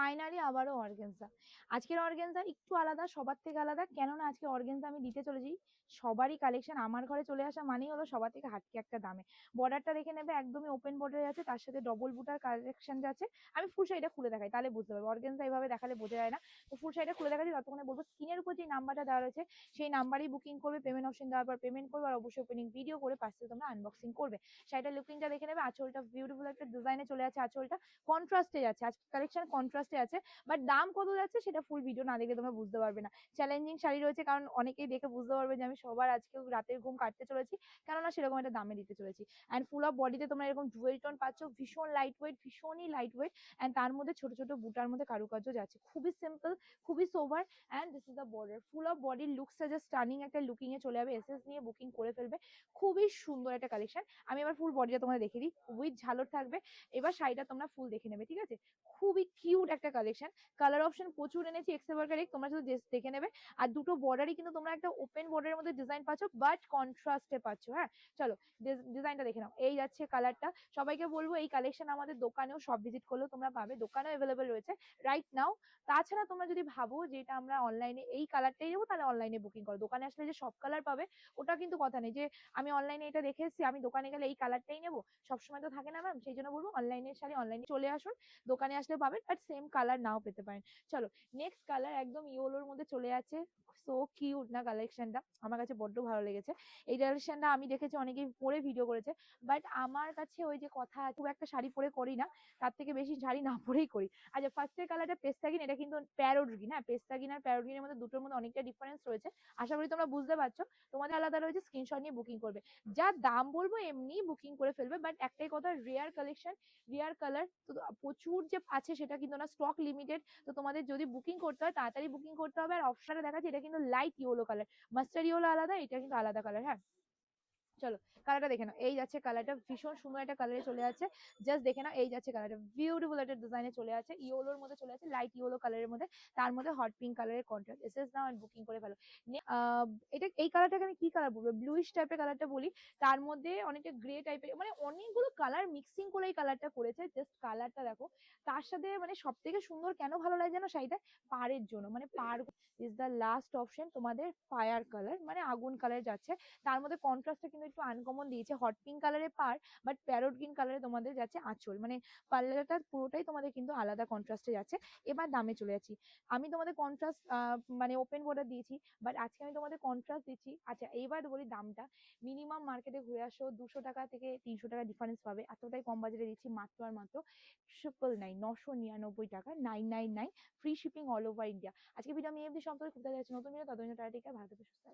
Finally আবারও organza আজকের organza একটু আলাদা, সবার থেকে আলাদা। কেননা আজকে অর্গেনজা আমি দিতে চলেছি, সবারই কালেকশন আমার ঘরে চলে আসা মানেই হলো সবার থেকে হাটকে একটা দামে। বর্ডারটা দেখে নেবে, একদমই ওপেন বর্ডারে আছে, তার সাথে ডবল বুটার কালেকশন আছে, আমি ফুল শাড়িটা খুলে দেখাই, তাহলে বুঝতে পারবে। অর্গেনজা এইভাবে দেখালে বোঝা যায় না। তো ফুল শাড়িটা খুলে দেখাচ্ছি, ততক্ষণে বলব স্ক্রিনের উপর যে নাম্বারটা দেওয়া রয়েছে, সেই নাম্বারই বুকিং করবে পেমেন্ট অপশন দেওয়ার পর পেমেন্ট করবে, আর অবশ্যই ওপেনিং ভিডিও করে পাশে তোমরা আনবক্সিং করবে। শাড়িটার লুকিংটা দেখে নেবে, আঁচলটা বিউটিফুল একটা ডিজাইনে চলে আছে, আঁচলটা কন্ট্রাস্টে যাচ্ছে। আজকে কালেকশন কন্ট্রাস্টে আছে বাট দাম কত যাচ্ছে সেটা ফুল ভিডিও না দেখলে তোমরা বুঝতে পারবে না। চ্যালেঞ্জিং শাড়ি রয়েছে কারণ অনেকেই দেখে বুঝতে পারবে যে আমি সবার আজকে রাতের ঘুম কাটতে চলেছি, কেননা সেরকম একটা দামে দিতে চলেছি। অ্যান্ড ফুল অফ বডিতে তোমরা এরকম জুয়েল টোন পাচ্ছ, ভীষণ লাইট ওয়েট ভীষণই লাইট ওয়েট অ্যান্ড তার মধ্যে ছোট ছোট বুটার মধ্যে কারুকার্য যাচ্ছে। খুবই সিম্পল খুবই sober and this is the border full of বডির লুকসটা জাস্ট স্টার্নিং একটা লুকিং এ চলে যাবে এসএস নিয়ে বুকিং করে ফেলবে। খুবই সুন্দর একটা কালেকশন আমি এবার ফুল বডিটা তোমাদের দেখে দিই। উইথ ঝালর থাকবে। এবার শাড়িটা তোমরা ফুল দেখে নেবে, ঠিক আছে? খুবই কিউট একটা কালেকশন কালার অপশন প্রচুর এনেছি এক্স এবার তোমরা শুধু দেখে নেবে। আর দুটো বর্ডারই কিন্তু তোমরা একটা ওপেন বর্ডারের মধ্যে ডিজাইন পাচ্ছ বাট কন্ট্রাস্টে পাচ্ছ হ্যাঁ? চলো ডিজাইনটা দেখে নাও। এই যাচ্ছে কালারটা সবাইকে বলব, এই কালেকশন আমাদের দোকানেও সব ভিজিট করলেও তোমরা পাবে। দোকানেও অ্যাভেলেবেল রয়েছে রাইট নাও তাছাড়া তোমরা যদি ভাবো যে এটা আমরা অনলাইনে এই কালারটাই নেব, তাহলে অনলাইনে বুকিং করো। দোকানে আসলে যে সব কালার পাবে, ওটা কিন্তু কথা নেই। যে আমি অনলাইনে এটা দেখে এসেছি, আমি দোকানে গেলে এই কালারটাই নেব, সবসময় তো থাকে না ম্যাম সেই জন্য বলব অনলাইনের শাড়ি অনলাইনে চলে আসুন। দোকানে আসলে পাবেন বাট সেম কালার নাও পেতে পারেন। চলো নেক্সট কালার একদম ইয়োলোর মধ্যে চলে যাচ্ছে। সো কিউট না কালেকশনটা আমার কাছে বড্ড ভালো লেগেছে। এই কালেকশনটা আমি দেখেছি অনেকেই পরে ভিডিও করেছে। বাট আমার কাছে ওই যে কথা খুব একটা শাড়ি পরে করি না। তার থেকে বেশি শাড়ি না পরেই করি। আচ্ছা ফার্স্টের কালারটা পেস্তাগিন এটা কিন্তু প্যারোডগিন হ্যাঁ পেস্তাগিন আর প্যারোডগিনের মধ্যে দুটোর মধ্যে অনেকটা ডিফারেন্স রয়েছে। আশা করি তোমরা বুঝতে পারছ। তোমাদের আলাদা রয়েছে স্ক্রিনশট নিয়ে বুকিং করবে। যা দাম বলব এমনি বুকিং করে ফেলবে। বাট একটাই কথা রেয়ার কালেকশন রেয়ার কালার তো প্রচুর যে আছে সেটা কিন্তু না স্টক লিমিটেড তো তোমাদের যদি বুকিং করতে হয়, তাড়াতাড়ি বুকিং করতে হবে। আর অপশনে দেখাচ্ছে, এটা কিন্তু light yellow colour master yellow আলাদা, এটা কিন্তু আলাদা কালার হ্যাঁ? চলো কালারটা দেখে নাও। এই যাচ্ছে কালারটা ভীষণ সুন্দর একটা কালারে চলে যাচ্ছে জাস্ট দেখে নাও, এই যাচ্ছে কালারটা বিউটিফুল একটা ডিজাইনে চলে আছে ইয়েলোর মধ্যে চলে আছে লাইট ইয়েলো কালারের মধ্যে। তার মধ্যে হট পিঙ্ক কালারের contrast SS now and booking করে ফেলো। এটা, এই কালারটাকে আমি কি কালার বলব? ব্লুইশ টাইপের কালারটা বলি। তার মধ্যে অনেকটা গ্রে টাইপের মানে অনেকগুলো কালার মিক্সিং করে এই কালারটা করেছে। জাস্ট কালারটা দেখো। তার সাথে মানে সব থেকে সুন্দর কেন ভালো লাগে জানো শাড়িটা? পাড়ের জন্য। মানে পাড় ইজ দ্য লাস্ট অপশন তোমাদের ফায়ার কালার মানে আগুন কালার যাচ্ছে। তার মধ্যে কন্ট্রাস্টটা কিন্তু একটু আনকমন দিয়েছে। হট পিঙ্ক কালারের পার বাট প্যারোট গ্রিন কালারে তোমাদের যাচ্ছে আঁচল। মানে পার্লারটা পুরোটাই তোমাদের কিন্তু আলাদা কন্ট্রাস্টে যাচ্ছে। এবার দামে চলে যাচ্ছি। আমি তোমাদের কন্ট্রাস্ট মানে ওপেন বর্ডার দিয়েছি বাট আজকে আমি তোমাদের কন্ট্রাস্ট দিচ্ছি। আচ্ছা এইবার বলি দামটা। মিনিমাম মার্কেটে ঘুরে আসো, দুশো টাকা থেকে তিনশো টাকা ডিফারেন্স পাবে। এতটাই কম বাজারে দিচ্ছি মাত্র আর মাত্র ট্রিপল নাইন নশো নিরানব্বই টাকা nine nine nine free shipping all over India আজকে ভিডিও আমি এমনি সম্পর্কে খুঁজতে যাচ্ছি। নতুন ভিডিও ততদিন টিকা ভালো থেকে সুস্থ